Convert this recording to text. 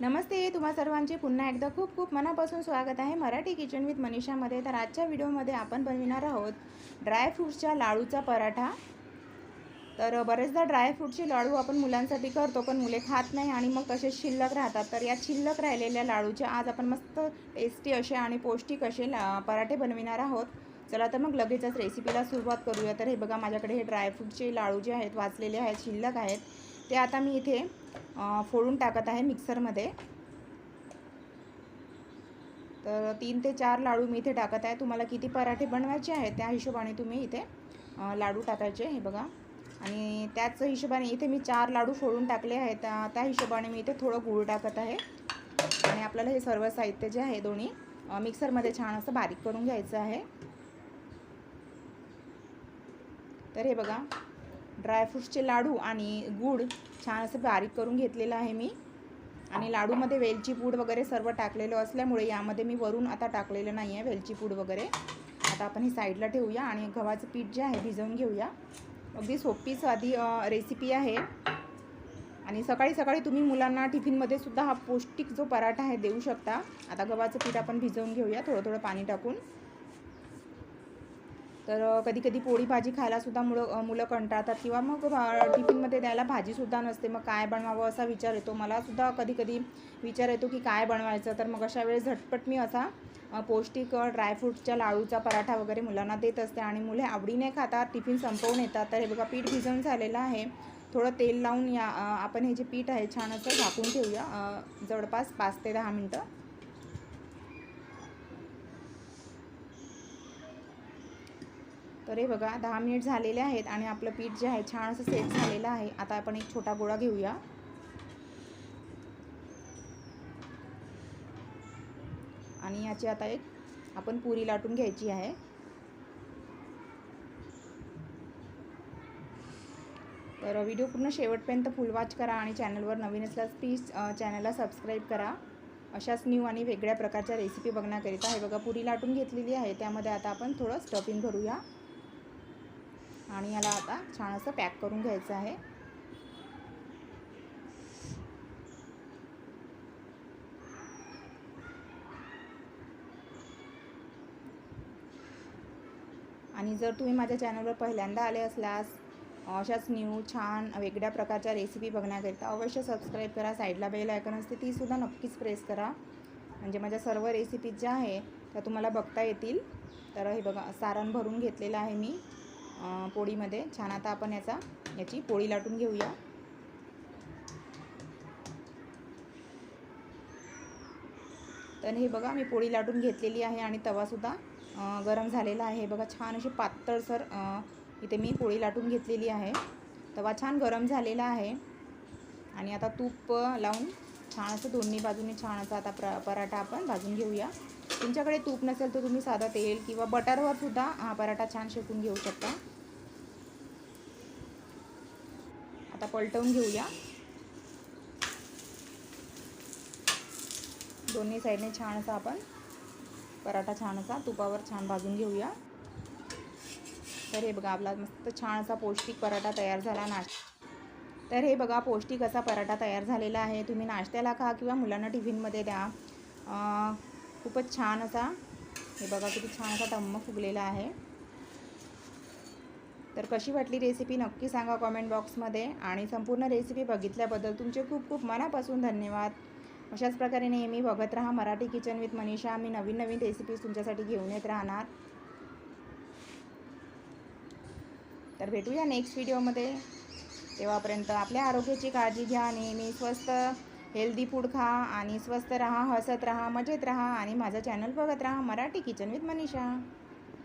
नमस्ते तुम्हा सर्वांचे पुन्हा एकदा खूप खूप मनापासून स्वागत आहे मराठी किचन विथ मनीषामध्ये तर आजच्या व्हिडिओमध्ये आपण बनविणार आहोत ड्रायफ्रूट्सच्या लाडूचा पराठा. तर बरेचदा ड्रायफ्रूटचे लाडू आपण मुलांसाठी करतो पण मुले खात नाही आणि मग तसेच शिल्लक राहतात. तर या शिल्लक राहिलेल्या लाडूच्या आज आपण मस्त टेस्टी असे आणि पौष्टिक असे ला पराठे बनविणार आहोत. चला तर मग लगेचच रेसिपीला सुरुवात करूया. तर हे बघा माझ्याकडे हे ड्रायफ्रूटचे लाडू जे आहेत वाचलेले आहेत शिल्लक आहेत. ते आता मी इथे फोडून टाकत आहे मिक्सरमध्ये. तर तीन ते चार लाडू मी इथे टाकत आहे. तुम्हाला किती पराठे बनवायचे आहेत त्या हिशोबाने तुम्ही इथे लाडू टाकायचे हे बघा. आणि त्याच हिशोबाने इथे मी चार लाडू फोडून टाकले आहेत. त्या हिशोबाने मी इथे थोडं गूळ टाकत आहे. आणि आपल्याला हे सर्व साहित्य जे आहे दोन्ही मिक्सरमध्ये छान असं बारीक करून घ्यायचं आहे. तर हे बघा ड्रायफ्रूट्सचे लाडू आणि गूळ छान असं बारीक करून घेतलेलं आहे मी. आणि लाडूमध्ये वेलची पूड वगैरे सर्व टाकलेलं असल्यामुळे यामध्ये मी वरून आता टाकलेलं नाही आहे वेलची पूड वगैरे. आता आपण हे साईडला ठेवूया आणि गव्हाचं पीठ जे आहे भिजवून घेऊया. अगदी सोपी साधी रेसिपी आहे. आणि सकाळी सकाळी तुम्ही मुलांना टिफिनमध्ये सुद्धा हा पौष्टिक जो पराठा आहे देऊ शकता. आता गव्हाचं पीठ आपण भिजवून घेऊया थोडं थोडं पाणी टाकून. तर कधी कधी पोळी भाजी खायलासुद्धा मुलं मुलं कंटाळतात किंवा मग टिफिनमध्ये द्यायला भाजीसुद्धा नसते. मग काय बनवावं असा विचार येतो. मला सुद्धा कधी कधी विचार येतो की काय बनवायचं? तर मग अशा वेळेस झटपट मी असा पौष्टिक ड्रायफ्रूटच्या लाडूचा पराठा वगैरे मुलांना देत असते आणि मुले आवडीने खातात. टिफिन संपवून येतात. तर हे बघा पीठ भिजवून झालेलं आहे. थोडं तेल लावून या आपण हे जे पीठ आहे छान असं झाकून ठेवूया. जवळपास पाच ते दहा मिनटं. तर हे बघा दहा मिनिट झालेले आहेत आणि आपलं पीठ जे आहे छान असं सेट झालेलं आहे. आता आपण एक छोटा गोळा घेऊया. आणि याची आता एक आपण पुरी लाटून घ्यायची आहे. तर व्हिडिओ पूर्ण शेवटपर्यंत फुल वॉच करा आणि चॅनलवर नवीन असल्यास प्लीज चॅनलला सबस्क्राईब करा. अशाच न्यू आणि वेगळ्या प्रकारच्या रेसिपी बघण्याकरिता हे बघा पुरी लाटून घेतलेली आहे. त्यामध्ये आता आपण थोडं स्टफिंग भरूया. आणि याला आता छान असं पॅक करून घ्यायचं आहे. आणि जर तुम्ही माझ्या चॅनलवर पहिल्यांदा आले असल्यास अशाच न्यू छान वेगळ्या प्रकारच्या रेसिपी बघण्याकरिता अवश्य सबस्क्राईब करा. साईडला बेल आयकॉन असते तीसुद्धा नक्कीच प्रेस करा. म्हणजे माझ्या सर्व रेसिपीज ज्या आहे त्या तुम्हाला बघता येतील. तर हे बघा सारण भरून घेतलेलं आहे मी. पोळीमध्ये. छान आता आपण याचा याची पोळी लाटून घेऊया. तर हे बघा मी पोळी लाटून घेतलेली आहे आणि तवासुद्धा गरम झालेला आहे. हे बघा छान अशी पातळसर इथे मी पोळी लाटून घेतलेली आहे. तवा छान गरम झालेला आहे. आणि आता तूप लावून छान असं दोन्ही बाजूने छान असा आता प्र पराठा आपण भाजून घेऊया. तुमच्याकडे तूप नसेल तर तुम्ही साधं तेल किंवा बटरवर सुद्धा हा पराठा छान शेकून घेऊ शकता. आता पलटवून घेऊया. दोन्ही साईडने छान असा आपण पराठा छान असा तुपावर छान भाजून घेऊया. तर हे बघा आपला मस्त छान असा पौष्टिक पराठा तयार झाला नाश तर हे बघा पौष्टिक असा पराठा तयार झालेला आहे. तुम्ही नाश्त्याला खा किंवा मुलांना टिफिनमध्ये द्या. खूपच छान असा हे बघा किती छान असा टम्म फुगलेला आहे. तर कशी वाटली रेसिपी नक्की सांगा कॉमेंट बॉक्समध्ये आणि संपूर्ण रेसिपी बघितल्याबद्दल तुमचे खूप खूप मनापासून धन्यवाद. अशाच प्रकारे नेहमी बघत राहा मराठी किचन विथ मनीषा. मी नवीन नवीन रेसिपीज तुमच्यासाठी घेऊन येत राहणार. तर भेटूया नेक्स्ट व्हिडिओमध्ये तेव्हापर्यंत आपल्या आरोग्याची काळजी घ्या नेहमी स्वस्त हेल्दी फूड खा आणि स्वस्त राहा हसत राहा मजेत राहा आणि माझं चॅनल बघत राहा मराठी किचन विथ मनीषा.